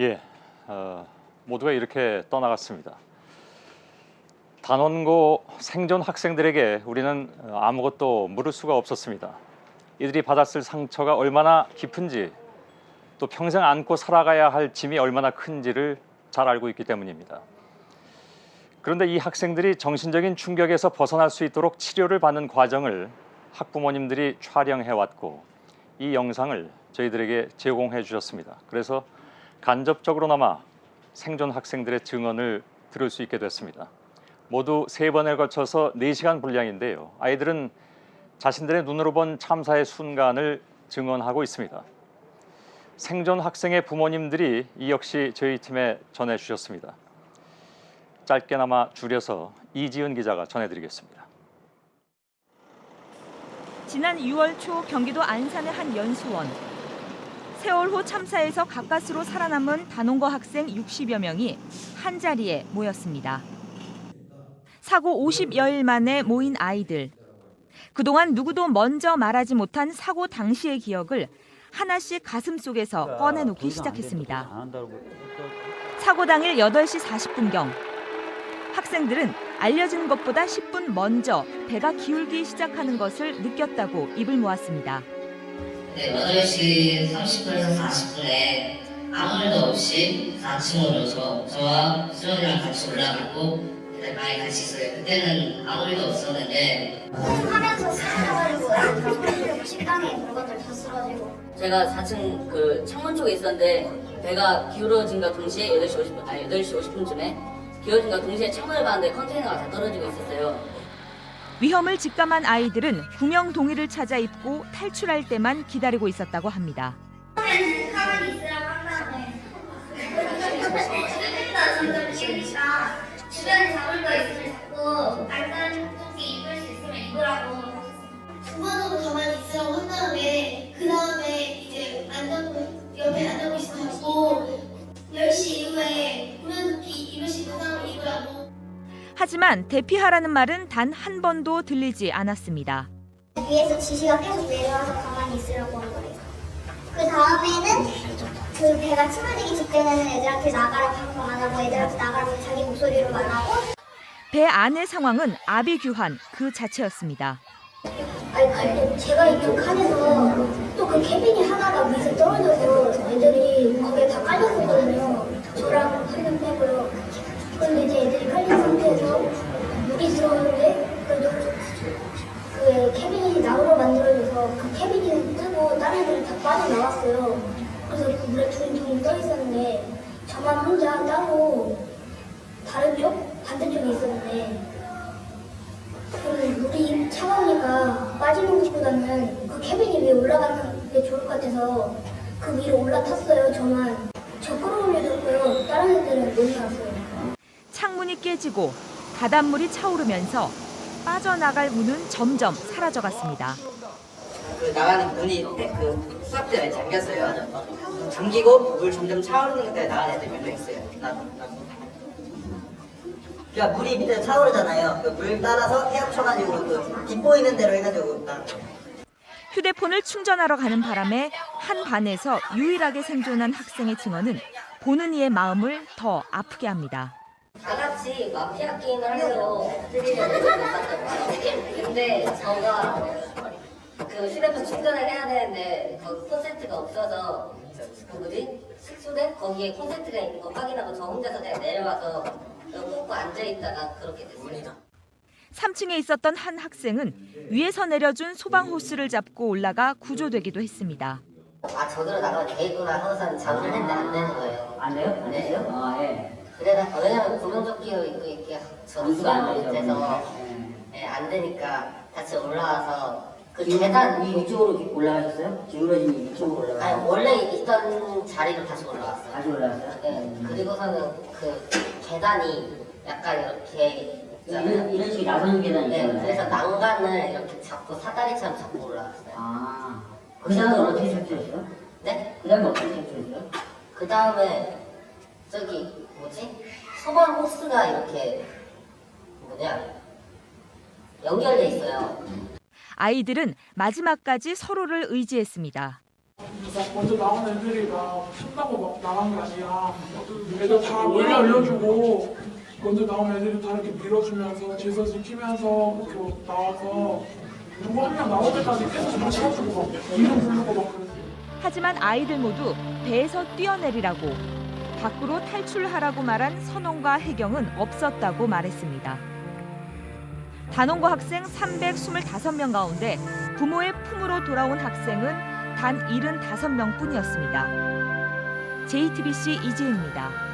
예, 어, 모두가 이렇게 떠나갔습니다. 단원고 생존 학생들에게 우리는 어, 아무것도 물을 수가 없었습니다. 이들이 받았을 상처가 얼마나 깊은지 또 평생 안고 살아가야 할 짐이 얼마나 큰지를 잘 알고 있기 때문입니다. 그런데 이 학생들이 정신적인 충격에서 벗어날 수 있도록 치료를 받는 과정을 학부모님들이 촬영해 왔고 이 영상을 저희들에게 제공해 주셨습니다. 그래서 간접적으로나마 생존 학생들의 증언을 들을 수 있게 됐습니다. 모두 세 번에 걸쳐서 4시간 분량인데요. 아이들은 자신들의 눈으로 본 참사의 순간을 증언하고 있습니다. 생존 학생의 부모님들이 이 역시 저희 팀에 전해 주셨습니다. 짧게나마 줄여서 이지은 기자가 전해드리겠습니다. 지난 6월 초 경기도 안산의 한 연수원. 세월호 참사에서 가까스로 살아남은 단원고 학생 60여 명이 한 자리에 모였습니다. 사고 50여일 만에 모인 아이들. 그동안 누구도 먼저 말하지 못한 사고 당시의 기억을 하나씩 가슴 속에서 꺼내놓기 시작했습니다. 사고 당일 8시 40분경 학생들은 알려진 것보다 10분 먼저 배가 기울기 시작하는 것을 느꼈다고 입을 모았습니다. 네, 8시 30분에서 40분에 아무 일도 없이 4층으로 저, 저와 수련이랑 같이 올라가고 그때 많이 같이 있어요. 그때는 아무 일도 없었는데 하면서 쓰러져가지고 식당에 물건들 다 쓰러지고 제가 4층 그 창문 쪽에 있었는데 배가 기울어진과 동시에 8시 50분 아니 8시 50분쯤에 기울어진과 동시에 창문을 봤는데 컨테이너가 다 떨어지고 있었어요. 위험을 직감한 아이들은 구명 동의를 찾아 입고 탈출할 때만 기다리고 있었다고 합니다. 점점 지으니까 주변 하지만 대피하라는 말은 단 한 번도 들리지 않았습니다. 위에서 지시가 계속 내려와서 가만히 있으라고 한 거예요. 그 다음에는 그 배가 침몰되기 직전에는 애들한테 나가라 방송 안 하고 애들한테 나가라고 자기 목소리로 말하고 배 안의 상황은 아비규환 그 자체였습니다. 아니 근데 제가 있던 칸에서 또 그 캐빈이 하나가 위에서 떨어져서 애들이 거기에 다 깔렸었거든요. 저랑 한명 빼고요. 근데 이제 애들이 깔린 상태에서 물이 들어오는데 그래도 그 캐빈이 나무로 만들어져서 그 캐빈이 뜨고 다른 애들이 다 빠져나왔어요. 그래서 그 물에 둥둥 떠 있었는데 저만 혼자 따로 다른 쪽 반대쪽에 있었는데 그 물이 차가우니까 빠지는 것보다는 그 캐빈이 위에 올라가는 게 좋을 것 같아서 그 위로 올라탔어요. 저만 저 끌어올려줬고요. 다른 애들은 못 나왔어요. 창문이 깨지고 바닷물이 차오르면서 빠져나갈 문은 점점 사라져갔습니다. 그 나가는 문이 그 수압 때문에 잠겼어요. 잠기고 물 점점 차오르는 것 때문에 나가는 애들 몇명 있어요. 나도. 그러니까 물이 밑에 차오르잖아요. 그물 따라서 헤엄쳐가지고 그빗 보이는 대로 해가지고 딱 휴대폰을 충전하러 가는 바람에 한 반에서 유일하게 생존한 학생의 증언은 보는 이의 마음을 더 아프게 합니다. 다 같이 마피아 게임을 해서 근데 저가 그 휴대폰 충전을 해야 되는데 거기 콘센트가 없어서 그 뭐지 숙소대 거기에 콘센트가 있는 거 확인하고 저 혼자서 그냥 내려와서 꽂고 앉아 있다가 그렇게 됐습니다. 3층에 있었던 한 학생은 위에서 내려준 소방 호스를 잡고 올라가 구조되기도 했습니다. 아 저기로 나가면 되겠구나 항상 잡으려 했는데 안 되는 거예요. 안 돼요? 안 네. 되세요? 아 예. 그래서 왜냐면 구명조끼를 입고 이렇게 저 누수가 안 되죠. 못해서 예. 예, 안 되니까 다시 올라와서 그 계단 위 위쪽으로 올라가셨어요? 기울어진 위쪽으로 아니 올라가요? 원래 있던 자리로 다시 올라왔어요. 다시 올라갔어요? 예, 그리고서는 그 계단이 약간 이렇게 있잖아요. 이런 이런 식의 나선 계단이 네, 있잖아요. 그래서 난간을 이렇게 잡고 사다리처럼 잡고 올라왔어요. 아. 그 다음에 어떻게 탈출했어요? 네? 그 다음에 어떻게 탈출했어요? 그 다음에 저기 뭐지? 소방 호스가 이렇게 뭐냐 연결돼 있어요. 아이들은 마지막까지 서로를 의지했습니다. 막 먼저 나온 애들이 막 푼다고 막 나간 게 아니라 애들 다 몰려 알려주고 먼저 나온 애들이 다 이렇게 밀어주면서 질서 지키면서 이렇게 나와서 누구 한 명 나올 때까지 계속 다막 이름 부르고 막 그랬어요. 하지만 아이들 모두 배에서 뛰어내리라고 밖으로 탈출하라고 말한 선홍과 혜경은 없었다고 말했습니다. 단원고 학생 325명 가운데 부모의 품으로 돌아온 학생은 단 75명 뿐이었습니다. JTBC 이지혜입니다.